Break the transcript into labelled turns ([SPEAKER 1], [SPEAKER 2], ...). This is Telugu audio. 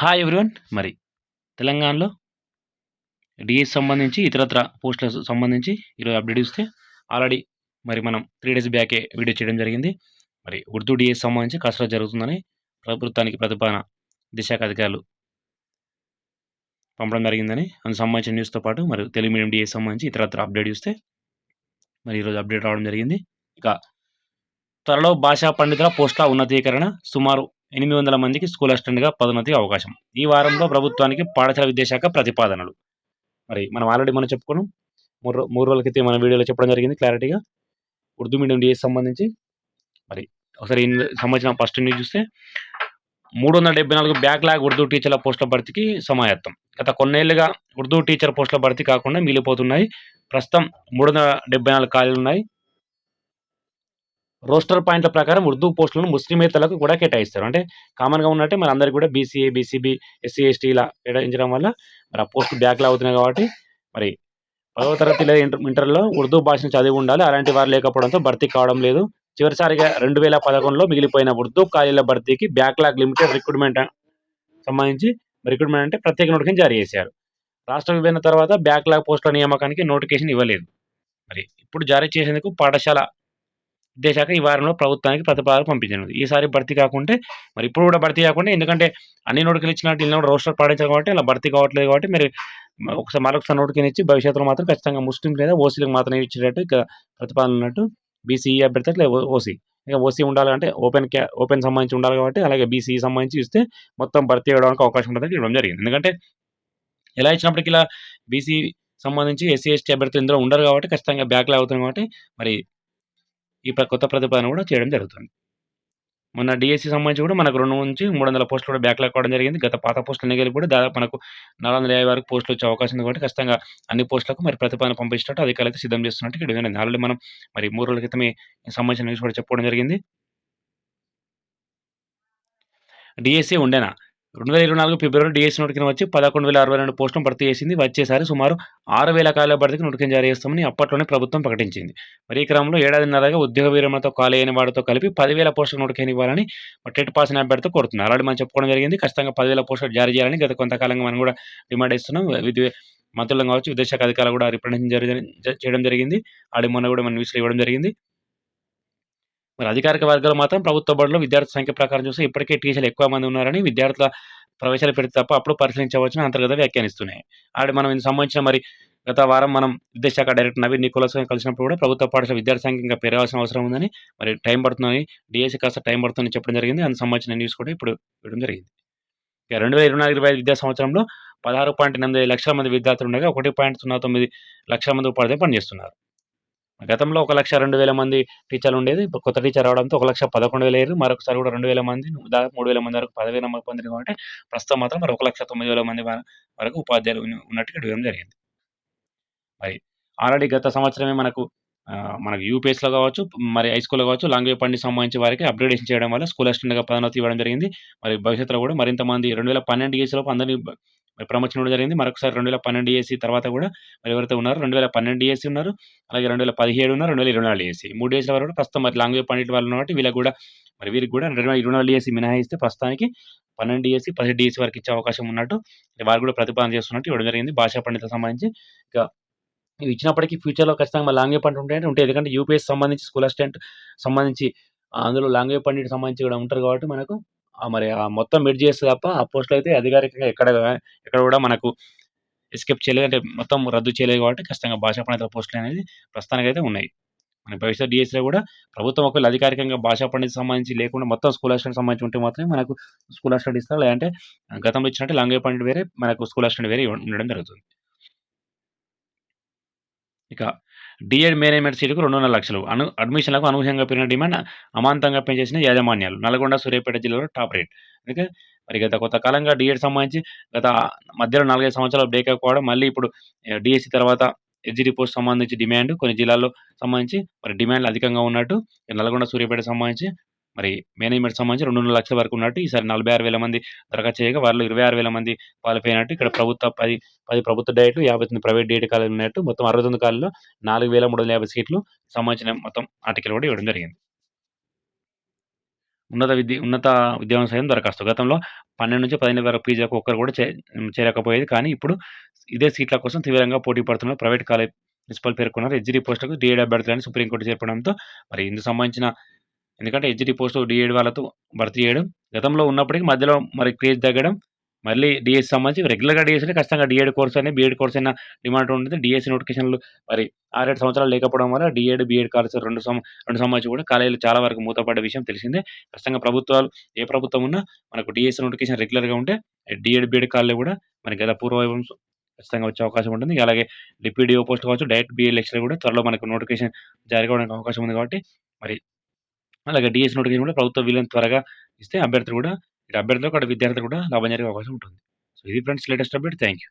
[SPEAKER 1] హాయ్ ఎవ్రీవన్ మరి తెలంగాణలో డిఎస్ సంబంధించి ఇతరత్ర పోస్టులకు సంబంధించి ఈరోజు అప్డేట్ ఇస్తే ఆల్రెడీ మరి మనం త్రీ డేస్ బ్యాకే వీడియో చేయడం జరిగింది. మరి ఉర్దూ డిఎస్ సంబంధించి కసరత్ జరుగుతుందని ప్రభుత్వానికి ప్రతిపాదన దిశాఖ అధికారులు పంపడం జరిగిందని అందుకు సంబంధించిన న్యూస్తో పాటు మరి తెలుగు మీడియం డిఎస్ సంబంధించి ఇతరత్ర అప్డేట్ ఇస్తే మరి ఈరోజు అప్డేట్ రావడం జరిగింది. ఇక త్వరలో భాషా పండితుల పోస్టుల ఉన్నతీకరణ సుమారు ఎనిమిది వందల మందికి స్కూల్ అసిస్టెంట్గా పదోన్నతి అవకాశం. ఈ వారంలో ప్రభుత్వానికి పాఠశాల విద్యాశాఖ ప్రతిపాదనలు. మరి మనం ఆల్రెడీ మనం చెప్పుకున్నాం? మూడు మూడు రోజుల క్రితం మన వీడియోలో చెప్పడం జరిగింది క్లారిటీగా? ఉర్దూ మీడియం డిఎస్ సంబంధించి? మరి ఒకసారి సంబంధించిన ఫస్ట్ న్యూస్ చూస్తే మూడు వందల డెబ్బై నాలుగు బ్యాక్లాగ్ ఉర్దూ టీచర్ల పోస్టుల భర్తీకి సమాయత్తం. గత కొన్నేళ్ళుగా ఉర్దూ టీచర్ పోస్టుల భర్తీ కాకుండా మిగిలిపోతున్నాయి. ప్రస్తుతం మూడు వందల డెబ్బై నాలుగు ఖాళీలు ఉన్నాయి. రోస్టర్ పాయింట్ల ప్రకారం ఉర్దూ పోస్టులను ముస్లిమేతలకు కూడా కేటాయిస్తారు. అంటే కామన్గా ఉన్నట్టే మరి అందరికి కూడా బీసీఏ బీసీబీ ఎస్సీ ఎస్టీ ఇలా కేటాయించడం వల్ల మరి ఆ పోస్టులు బ్యాక్లా అవుతున్నాయి కాబట్టి మరి పదవ తరగతి లేదా ఇంటర్ ఇంటర్లో ఉర్దూ భాషను చదివి ఉండాలి. అలాంటి వారు లేకపోవడంతో భర్తీ కావడం లేదు. చివరిసారిగా రెండు వేల పదకొండులో మిగిలిపోయిన ఉర్దూ ఖాళీల భర్తీకి బ్యాక్లాగ్ లిమిటెడ్ రిక్రూట్మెంట్ సంబంధించి రిక్రూట్మెంట్ అంటే ప్రత్యేక నోటిఫికేషన్ జారీ చేశారు. రాష్ట్ర విభజన తర్వాత బ్యాక్లాగ్ పోస్టుల నియామకానికి నోటిఫికేషన్ ఇవ్వలేదు. మరి ఇప్పుడు జారీ చేసేందుకు పాఠశాల విద్యాశాఖ ఈ వారంలో ప్రభుత్వానికి ప్రతిపాదన పంపించినది. ఈసారి భర్తీ కాకుంటే మరి ఇప్పుడు కూడా భర్తీ కాకుండా ఎందుకంటే అన్ని నోటికలు ఇచ్చినట్టు ఇలా కూడా రోస్టర్ పాడించారు కాబట్టి అలా భర్తీ కావట్లేదు కాబట్టి మరి ఒకసారి మరొకసారి నోటికలు ఇచ్చి భవిష్యత్తులో మాత్రం ఖచ్చితంగా ముస్లిం లేదా ఓసీలకు మాత్రమే ఇచ్చేటట్టు ఇక ప్రతిపాదన ఉన్నట్టు బీసీఈ అభ్యర్థి లేదా ఓసీ. ఇక ఓసీ ఉండాలంటే ఓపెన్ క్యా ఓపెన్ సంబంధించి ఉండాలి కాబట్టి అలాగే బీసీఈ సంబంధించి ఇస్తే మొత్తం భర్తీ అవ్వడానికి అవకాశం ఉంటుందని ఇవ్వడం జరిగింది. ఎందుకంటే ఎలా ఇచ్చినప్పటికీ ఇలా బీసీ సంబంధించి ఎస్సీ ఎస్టీ అభ్యర్థులు ఇందులో ఉండరు కాబట్టి ఖచ్చితంగా బ్యాక్లా అవుతుంది కాబట్టి మరి ఈ ప్ర- కొత్త ప్రతిపాదన కూడా చేయడం జరుగుతుంది. మొన్న డిఎస్సి సంబంధించి కూడా మనకు రెండు నుంచి మూడు వందల పోస్టులు కూడా బ్యాక్లాగ్ కావడం జరిగింది. గత పాత పోస్టులు ఎన్నికలు కూడా దాదాపు మనకు నాలుగు వందల యాభై వరకు పోస్టులు వచ్చే అవకాశం ఉంది కాబట్టి ఖచ్చితంగా అన్ని పోస్టులకు మరి ప్రతిపాదన పంపించినట్టు అధికారులు అయితే సిద్ధం చేస్తున్నట్టు ఇక్కడ వినండి ఆల్రెడీ మనం మరి మూడు రోజుల క్రితమే సంబంధించిన న్యూస్ కూడా చెప్పుకోవడం జరిగింది. డిఎస్సి ఉండేనా? రెండు వేల ఇరవై నాలుగు ఫిబ్రవరి డిఎస్సి నోటికి వచ్చి పదకొండు వేల అరవై రెండు పోస్టులు భర్తీ చేసింది. వచ్చేసారి సుమారు ఆరు వేల ఖాళీల భర్తీకి నోటిఫికేషన్ జారీ చేస్తామని అప్పట్లోనే ప్రభుత్వం ప్రకటించింది. మరి ఈ క్రమంలో ఏడాదిన్నరగా ఉద్యోగ విరమణతో ఖాళీ అయిన వాటితో కలిపి పదివేల పోస్టులు నోటిఫికేషన్ ఇవ్వాలని టెట్ పాస్ అయిన అభ్యర్థితో కోరుతున్నారు. ఆల్రెడీ మనం చెప్పుకోవడం జరిగింది. ఖచ్చితంగా పదివేల పోస్టులు జారీ చేయాలని గత కొంతకాలంగా మనం కూడా డిమాండ్ ఇస్తున్నాం విద్య మంత్రులను కావచ్చు విదేశాఖ అధికారులు కూడా రిప్రజెంట్ చేయడం జరిగింది. ఆడి మొన్న కూడా మన న్యూస్లో ఇవ్వడం జరిగింది. మరి అధికారిక వర్గాలు మాత్రం ప్రభుత్వ బడుల్లో విద్యార్థి సంఖ్య ప్రకారం చూస్తే ఇప్పటికే టీచర్లు ఎక్కువ మంది ఉన్నారని విద్యార్థుల ప్రవేశాలు పెడితే తప్ప అప్పుడు పరిశీలించవచ్చని అంతర్గత వ్యాఖ్యానిస్తున్నాయి. ఆడ మనం ఇందుకు సంబంధించిన మరి గత వారం మనం విద్యాశాఖ డైరెక్టర్ నవీన్ నికోలస్ కలిసినప్పుడు కూడా ప్రభుత్వ పాఠశాల విద్యార్థి సంఖ్య ఇంకా పెరగాల్సిన అవసరం ఉందని మరి టైం పడుతుందని డిఎస్సి కాస్త టైం పడుతుందని చెప్పడం జరిగింది. అందుకు సంబంధించిన న్యూస్ కూడా ఇప్పుడు ఇవ్వడం జరిగింది. ఇక రెండు వేల ఇరవై నాలుగు ఇరవై ఐదు విద్యా సంవత్సరంలో పదహారు పాయింట్ ఎనిమిది లక్షల మంది విద్యార్థులు ఉండగా ఒకటి పాయింట్ సున్నా తొమ్మిది లక్షల మంది ఉపాధ్యాయులు పనిచేస్తున్నారు. గతంలో ఒక లక్ష రెండు వేల మంది టీచర్లు ఉండేది ఇప్పుడు కొత్త టీచర్ రావడంతో ఒక లక్ష పదకొండు వేల అయ్యారు మరొకసారి కూడా రెండు వేల మంది దాదాపు మూడు వేల మంది వరకు పదవి నమ్మకం పొందింది కాబట్టి ప్రస్తుతం మాత్రం మరి ఒక లక్ష తొమ్మిది వేల మంది వరకు ఉపాధ్యాయులు ఉన్నట్టుగా ఉన్నట్టు ఇవ్వడం జరిగింది. మరి ఆల్రెడీ గత సంవత్సరమే మనకు మనకు యూపీఎస్లో కావచ్చు మరి హై స్కూల్లో కావచ్చు లాంగ్వేజ్ పండి సంబంధించి వారికి అప్గ్రేడేషన్ చేయడం వల్ల స్కూల్ అసిస్టెంట్గా పదోన్నతి ఇవ్వడం జరిగింది. మరి భవిష్యత్తులో కూడా మరింత మంది రెండు వేల పన్నెండు ఏసీ అందరినీ ప్రమోషన్ ఇవ్వడం జరిగింది. మరొకసారి రెండు వేల పన్నెండు ఏసీ తర్వాత కూడా మరి ఎవరైతే ఉన్నారో రెండు వేల పన్నెండు ఏసీ ఉన్నారు అలాగే రెండు వేల పదిహేడు ఉన్నారు రెండు వేల ఇరవై నాలుగు ఏసీ. మూడు ఏసీల వరకు ప్రస్తుతం మరి లాంగ్వేజ్ పండిట్ వాళ్ళు కాబట్టి వీళ్ళకి కూడా మరి వీరికి కూడా రెండు వేల ఇరవై నాలుగు ఏసీ మినహాయిస్తే ప్రస్తుతానికి పన్నెండు ఏసీ పదిహేడు ఏసీ వరకు ఇచ్చే అవకాశం ఉన్నట్టు వారు కూడా ప్రతిపాదన చేస్తున్నట్టు ఇవ్వడం జరిగింది. భాషా పండితులకు సంబంధించి ఇక ఇవి ఇచ్చినప్పటికీ ఫ్యూచర్‌లో ఖచ్చితంగా లాంగ్వేజ్ పండిట్ ఉంటాయంటే ఉంటాయి. ఎందుకంటే యూపీఎస్ సంబంధించి స్కూల్ అసిస్టెంట్ సంబంధించి అందులో లాంగ్వేజ్ పండిట్ సంబంధించి కూడా ఉంటారు కాబట్టి మనకు మరి ఆ మొత్తం మిడ్ చేస్తే తప్ప ఆ పోస్టులు అయితే అధికారికంగా ఎక్కడ ఎక్కడ కూడా మనకు ఎస్కేప్ చేయలేదు. అంటే మొత్తం రద్దు చేయలేదు కాబట్టి ఖచ్చితంగా భాషా పండితుల పోస్టులు అనేది ప్రస్తుతానికైతే ఉన్నాయి. మన భవిష్యత్ డీఎస్‌లో కూడా ప్రభుత్వం ఒకవేళ అధికారికంగా భాషా పండిట్ సంబంధించి లేకుండా మొత్తం స్కూల్ అసిస్టెంట్ సంబంధించి ఉంటే మాత్రమే మనకు స్కూల్ అసిస్టెంట్ ఇస్తారు. లేదంటే గతంలో ఇచ్చినట్టు లాంగ్వేజ్ పండిట్ వేరే మనకు స్కూల్ అసిస్టెంట్ వేరే ఉండడం జరుగుతుంది. ఇక డిఎడ్ మేనేజ్మెంట్ సీటుకు 2.5 లక్షలు. అను అడ్మిషన్‌లకు అనూహ్యంగా పెరిగిన డిమాండ్ అమాంతంగా పెంచేసిన యాజమాన్యాలు. నల్గొండ, సూర్యాపేట జిల్లాలో టాప్ రేట్. అందుకే మరి గత కొత్త కాలంగా డిఎడ్ సంబంధించి గత మధ్యలో 4, 5 సంవత్సరాలు బ్రేక్ అయిపోవడం మళ్ళీ ఇప్పుడు డిఎస్సీ తర్వాత ఎస్జిటి పోస్ట్ సంబంధించి డిమాండ్ కొన్ని జిల్లాల్లో సంబంధించి మరి డిమాండ్‌లు అధికంగా ఉన్నట్టు నల్గొండ, సూర్యాపేట సంబంధించి మరి మేనేజ్మెంట్ సంబంధించి 2.5 లక్షల వరకు ఉన్నట్టు ఈసారి 46,000 మంది దరఖాస్తు చేయగా వారిలో 26,000 మంది క్వాలిఫై అయినట్టు ఇక్కడ ప్రభుత్వ పది పది ప్రభుత్వ డేట్లు యాభై తొమ్మిది ప్రైవేట్ డేట్ కాలేజీలు ఉన్నట్టు మొత్తం 69 కాలేజీలో 4,350 సీట్లు సంబంధించిన మొత్తం ఆర్టికల్ కూడా ఇవ్వడం జరిగింది. ఉన్నత విద్య ఉన్నత విద్యాభ్యాసం సైతం దరఖాస్తు. గతంలో 12-18 వరకు పీజీలకు ఒక్కరు కూడా చేరకపోయేది. కానీ ఇప్పుడు ఇదే సీట్ల కోసం తీవ్రంగా పోటీ పడుతున్న ప్రైవేట్ కాలేజ్ ప్రిన్సిపల్ పేర్కొన్నారు. హెచ్‌డీ పోస్టులకు డిఏడ్ అభ్యర్థులని సుప్రీంకోర్టు చేర్పడంతో మరి ఇందుకు సంబంధించిన ఎందుకంటే హెచ్డి పోస్ట్ డిఏడ్ వాళ్ళతో భర్తీ చేయడం గతంలో ఉన్నప్పటికీ మధ్యలో మరి క్రేజ్ తగ్గడం మళ్ళీ డిఎస్ సంబంధించి రెగ్యులర్‌గా డిఎస్ అంటే ఖచ్చితంగా డిఎడ్ కోర్స్ అని, బీఎడ్ కోర్స్ అయినా డిమాండ్ ఉంటుంది. డీఎస్సీ నోటిఫికేషన్‌లు మరి 6, 7 సంవత్సరాలు లేకపోవడం వల్ల డిఏడ్ బీఎడ్ కాలేజ్ 2 సం రెండు సంబంధించి కూడా కాలేజీలు చాలా వరకు మూతపడ్డ విషయం తెలిసిందే. ఖచ్చితంగా ప్రభుత్వాలు ఏ ప్రభుత్వం ఉన్నా మనకు డిఎస్సి నోటిఫికేషన్ రెగ్యులర్‌గా ఉంటే డిఎడ్ బీఎడ్ కాలేజీలు కూడా మనకి గత పూర్వం ఖచ్చితంగా వచ్చే అవకాశం ఉంటుంది. అలాగే డిప్యూడీఓ పోస్ట్ కావచ్చు, డైరెక్ట్ బీఎడ్ లెక్చర్ కూడా త్వరలో మనకు నోటిఫికేషన్ జారీ కావడానికి అవకాశం ఉంది కాబట్టి మరి అలాగే డిఎస్ నోటిఫికేషన్ కూడా ప్రభుత్వ వీలైనంత త్వరగా ఇస్తే అభ్యర్థులు కూడా ఇటు అభ్యర్థులు అటు విద్యార్థులు కూడా లాభం జరిగే అవకాశం ఉంటుంది. సో ఇది friends latest update. Thank you.